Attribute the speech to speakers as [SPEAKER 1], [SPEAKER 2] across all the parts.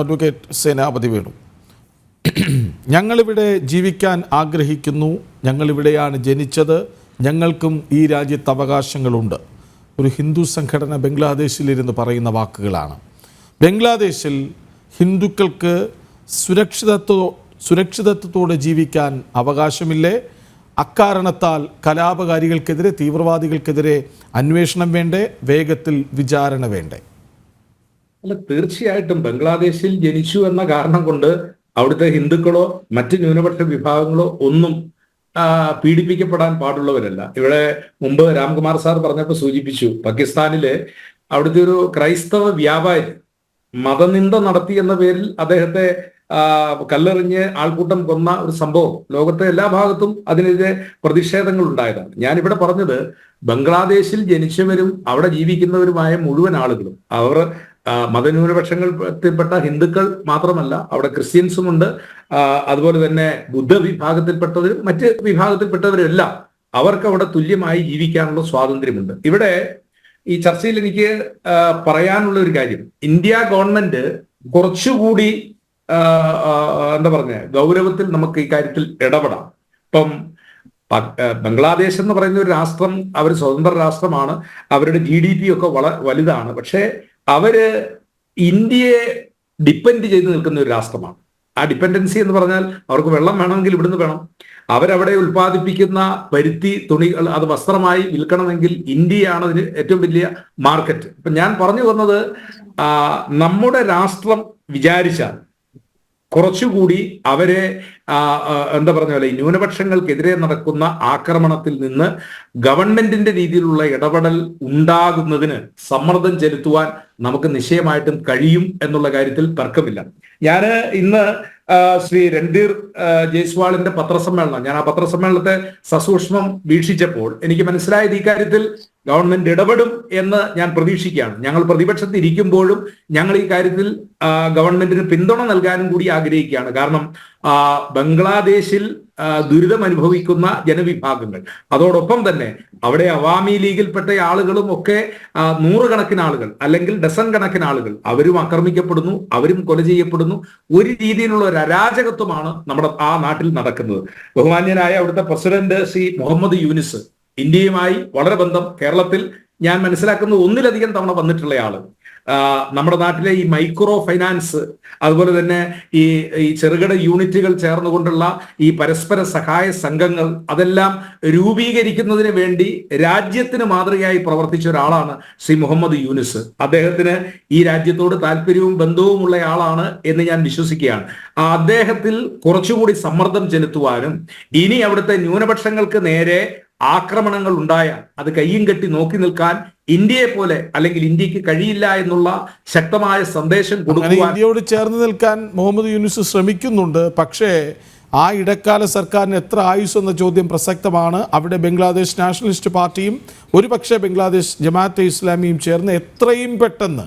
[SPEAKER 1] Advocate സേനാപതി വേണു. ഞങ്ങളിവിടെ ജീവിക്കാൻ ആഗ്രഹിക്കുന്നു. ഞങ്ങളിവിടെയാണ് ജനിച്ചത്. ഞങ്ങൾക്കും ഈ രാജ്യത്ത് അവകാശങ്ങളുണ്ട്. ഒരു ഹിന്ദു സംഘടന ബംഗ്ലാദേശിലിരുന്ന് പറയുന്ന വാക്കുകളാണ്. ബംഗ്ലാദേശിൽ ഹിന്ദുക്കൾക്ക് സുരക്ഷിതത്വ സുരക്ഷിതത്വത്തോടെ ജീവിക്കാൻ അവകാശമില്ലേ? അക്കാരണത്താൽ കലാപകാരികൾക്കെതിരെ തീവ്രവാദികൾക്കെതിരെ അന്വേഷണം വേണ്ടേ? വേഗത്തിൽ വിചാരണ വേണ്ടേ?
[SPEAKER 2] അല്ല തീർച്ചയായിട്ടും ബംഗ്ലാദേശിൽ ജനിച്ചു എന്ന കാരണം കൊണ്ട് അവിടുത്തെ ഹിന്ദുക്കളോ മറ്റ് ന്യൂനപക്ഷ വിഭാഗങ്ങളോ ഒന്നും പീഡിപ്പിക്കപ്പെടാൻ പാടുള്ളവരല്ല. ഇവിടെ മുമ്പ് രാംകുമാർ സാർ പറഞ്ഞപ്പോൾ സൂചിപ്പിച്ചു പാകിസ്ഥാനിലെ അവിടുത്തെ ഒരു ക്രൈസ്തവ വ്യാപാരി മതനിന്ദ നടത്തി എന്ന പേരിൽ അദ്ദേഹത്തെ കല്ലെറിഞ്ഞ് ആൾക്കൂട്ടം കൊന്ന ഒരു സംഭവം. ലോകത്തെ എല്ലാ ഭാഗത്തും അതിനെതിരെ പ്രതിഷേധങ്ങൾ ഉണ്ടായതാണ്. ഞാനിവിടെ പറഞ്ഞത് ബംഗ്ലാദേശിൽ ജനിച്ചവരും അവിടെ ജീവിക്കുന്നവരുമായ മുഴുവൻ ആളുകളും അവർ ആ, മതന്യൂനപക്ഷങ്ങളിൽപ്പെട്ട ഹിന്ദുക്കൾ മാത്രമല്ല അവിടെ ക്രിസ്ത്യൻസും ഉണ്ട് അതുപോലെ തന്നെ ബുദ്ധ വിഭാഗത്തിൽപ്പെട്ടവരും മറ്റ് വിഭാഗത്തിൽപ്പെട്ടവരെല്ലാം അവർക്ക് അവിടെ തുല്യമായി ജീവിക്കാനുള്ള സ്വാതന്ത്ര്യമുണ്ട്. ഇവിടെ ഈ ചർച്ചയിൽ എനിക്ക് പറയാനുള്ള ഒരു കാര്യം. ഇന്ത്യ ഗവൺമെന്റ് കുറച്ചുകൂടി എന്താ പറഞ്ഞ ഗൗരവത്തിൽ നമുക്ക് ഈ കാര്യത്തിൽ ഇടപെടാം. ഇപ്പം ബംഗ്ലാദേശ് എന്ന് പറയുന്ന ഒരു രാഷ്ട്രം അവർ സ്വതന്ത്ര രാഷ്ട്രമാണ്. അവരുടെ ജി ഡി പി ഒക്കെ വള വലുതാണ്. പക്ഷേ അവർ ഇന്ത്യയെ ഡിപ്പെൻഡ് ചെയ്ത് നിൽക്കുന്ന ഒരു രാഷ്ട്രമാണ്. ആ ഡിപ്പെൻഡൻസി എന്ന് പറഞ്ഞാൽ അവർക്ക് വെള്ളം വേണമെങ്കിൽ ഇവിടുന്ന് വേണം. അവരവിടെ ഉൽപ്പാദിപ്പിക്കുന്ന പരുത്തി തുണികൾ അത് വസ്ത്രമായി വിൽക്കണമെങ്കിൽ ഇന്ത്യയാണ് അതിന് ഏറ്റവും വലിയ മാർക്കറ്റ്. ഇപ്പൊ ഞാൻ പറഞ്ഞു വന്നത് നമ്മുടെ രാഷ്ട്രം വിചാരിച്ചാൽ കുറച്ചുകൂടി അവരെ എന്താ പറഞ്ഞ പോലെ ന്യൂനപക്ഷങ്ങൾക്കെതിരെ നടക്കുന്ന ആക്രമണത്തിൽ നിന്ന് ഗവൺമെന്റിന്റെ രീതിയിലുള്ള ഇടപെടൽ ഉണ്ടാകുന്നതിന് സമ്മർദ്ദം ചെലുത്തുവാൻ നമുക്ക് നിശ്ചയമായിട്ടും കഴിയും എന്നുള്ള കാര്യത്തിൽ തർക്കമില്ല. ഞാൻ ഇന്ന് ശ്രീ രൺധീർ ജയ്സ്വാളിന്റെ പത്രസമ്മേളനം ഞാൻ ആ പത്രസമ്മേളനത്തെ സസൂക്ഷ്മം വീക്ഷിച്ചപ്പോൾ എനിക്ക് മനസ്സിലായത് ഈ കാര്യത്തിൽ ഗവൺമെന്റ് ഇടപെടും എന്ന് ഞാൻ പ്രതീക്ഷിക്കുകയാണ്. ഞങ്ങൾ പ്രതിപക്ഷത്ത് ഇരിക്കുമ്പോഴും ഞങ്ങൾ ഈ കാര്യത്തിൽ ഗവൺമെന്റിന് പിന്തുണ നൽകാനും കൂടി ആഗ്രഹിക്കുകയാണ്. കാരണം ബംഗ്ലാദേശിൽ ദുരിതം അനുഭവിക്കുന്ന ജനവിഭാഗങ്ങൾ. അതോടൊപ്പം തന്നെ അവിടെ അവാമി ലീഗിൽപ്പെട്ട ആളുകളും ഒക്കെ നൂറുകണക്കിന് ആളുകൾ അല്ലെങ്കിൽ ഡസൺ കണക്കിന് ആളുകൾ അവരും ആക്രമിക്കപ്പെടുന്നു അവരും കൊല ചെയ്യപ്പെടുന്നു. ഒരു രീതിയിലുള്ള ഒരു അരാജകത്വമാണ് നമ്മുടെ ആ നാട്ടിൽ നടക്കുന്നത്. ബഹുമാന്യനായ അവിടുത്തെ പ്രസിഡന്റ് സി മുഹമ്മദ് യൂനിസ് ഇന്ത്യയുമായി വളരെ ബന്ധം. കേരളത്തിൽ ഞാൻ മനസ്സിലാക്കുന്ന ഒന്നിലധികം തവണ വന്നിട്ടുള്ള ആൾ. നമ്മുടെ നാട്ടിലെ ഈ മൈക്രോ ഫൈനാൻസ് അതുപോലെ തന്നെ ഈ ഈ ചെറുകിട യൂണിറ്റുകൾ ചേർന്നുകൊണ്ടുള്ള ഈ പരസ്പര സഹായ സംഘങ്ങൾ അതെല്ലാം രൂപീകരിക്കുന്നതിന് വേണ്ടി രാജ്യത്തിന് മാതൃകയായി പ്രവർത്തിച്ച ഒരാളാണ് ശ്രീ മുഹമ്മദ് യൂനിസ്. അദ്ദേഹത്തിന് ഈ രാജ്യത്തോട് താല്പര്യവും ബന്ധവുമുള്ള ആളാണ് എന്ന് ഞാൻ വിശ്വസിക്കുകയാണ്. ആ അദ്ദേഹത്തിൽ കുറച്ചുകൂടി സമ്മർദ്ദം ചെലുത്തുവാനും ഇനി അവിടുത്തെ ന്യൂനപക്ഷങ്ങൾക്ക് നേരെ ആക്രമണങ്ങൾ ഉണ്ടായാൽ അത് കയ്യും കെട്ടി നോക്കി നിൽക്കാൻ ഇന്ത്യയെ പോലെ അല്ലെങ്കിൽ ഇന്ത്യയ്ക്ക് കഴിയില്ല എന്നുള്ള ശക്തമായ സന്ദേശം കൊടുക്കുക
[SPEAKER 1] ഇന്ത്യയോട് ചേർന്ന് നിൽക്കാൻ മുഹമ്മദ് യൂനുസ് ശ്രമിക്കുന്നുണ്ട്. പക്ഷേ ആ ഇടക്കാല സർക്കാരിന് എത്ര ആയുസ് എന്ന ചോദ്യം പ്രസക്തമാണ്. അവിടെ ബംഗ്ലാദേശ് നാഷണലിസ്റ്റ് പാർട്ടിയും ഒരുപക്ഷെ ബംഗ്ലാദേശ് ജമാഅത്തെ ഇസ്ലാമിയും ചേർന്ന് എത്രയും പെട്ടെന്ന്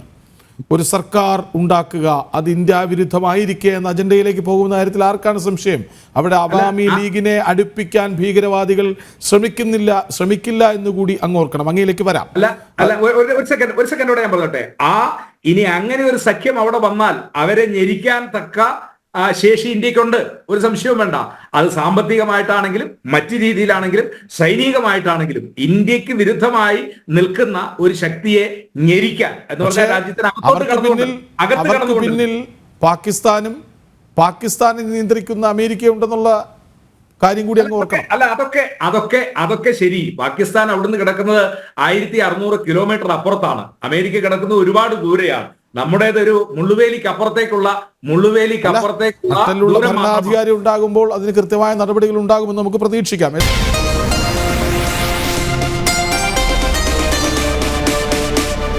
[SPEAKER 1] ഒരു സർക്കാർ ഉണ്ടാക്കുക അത് ഇന്ത്യ വിരുദ്ധമായിരിക്കെ എന്ന അജണ്ടയിലേക്ക് പോകുന്ന കാര്യത്തിൽ ആർക്കാണ് സംശയം? അവിടെ അവാമി ലീഗിനെ അടുപ്പിക്കാൻ ഭീകരവാദികൾ ശ്രമിക്കുന്നില്ല ശ്രമിക്കില്ല എന്ന് എന്നുകൂടി അങ്ങോർക്കണം അങ്ങയിലേക്ക് വരാം.
[SPEAKER 2] അല്ല അല്ല ഒരു- സെക്കൻഡ് ഒരു സെക്കൻഡ് ഒരു സെക്കൻഡോടെ ഞാൻ പറഞ്ഞോട്ടെ. ആ ഇനി അങ്ങനെ ഒരു സഖ്യം അവിടെ വന്നാൽ അവരെ ഞെരിക്കാൻ തക്ക ആ, ശേഷി ഇന്ത്യക്കുണ്ട്. ഒരു സംശയവും വേണ്ട. അത് സാമ്പത്തികമായിട്ടാണെങ്കിലും മറ്റു രീതിയിലാണെങ്കിലും സൈനികമായിട്ടാണെങ്കിലും ഇന്ത്യയ്ക്ക് വിരുദ്ധമായി നിൽക്കുന്ന ഒരു ശക്തിയെ ഞെരിക്കാൻ എന്ന് പറഞ്ഞാൽ രാജ്യത്തിന് അകത്തോട്ട്
[SPEAKER 1] അവർക്ക്
[SPEAKER 2] കടന്നുകൊണ്ട് അകത്ത്
[SPEAKER 1] കടന്നു
[SPEAKER 2] കടന്നുകൊണ്ട്.
[SPEAKER 1] പിന്നിൽ പാകിസ്ഥാനും പാകിസ്ഥാനെ നിയന്ത്രിക്കുന്ന അമേരിക്ക ഉണ്ടെന്നുള്ള കാര്യം കൂടി അങ്ങ് ഓർക്കണം.
[SPEAKER 2] അല്ല അതൊക്കെ അതൊക്കെ അതൊക്കെ ശരി. പാകിസ്ഥാൻ അവിടുന്ന് കിടക്കുന്നത് ആയിരത്തി അറുന്നൂറ് കിലോമീറ്റർ അപ്പുറത്താണ്. അമേരിക്ക കിടക്കുന്നത് ഒരുപാട് ദൂരെയാണ്. നമ്മുടേതൊരു മുള്ളുവേലിക്ക് അപ്പുറത്തേക്കുള്ള മുള്ളുവേലിക്ക് അപ്പുറത്തേക്കുള്ള
[SPEAKER 1] അത്തരത്തിലുള്ള ഭരണാധികാരി ഉണ്ടാകുമ്പോൾ അതിന് കൃത്യമായ നടപടികൾ ഉണ്ടാകുമെന്ന് നമുക്ക് പ്രതീക്ഷിക്കാം.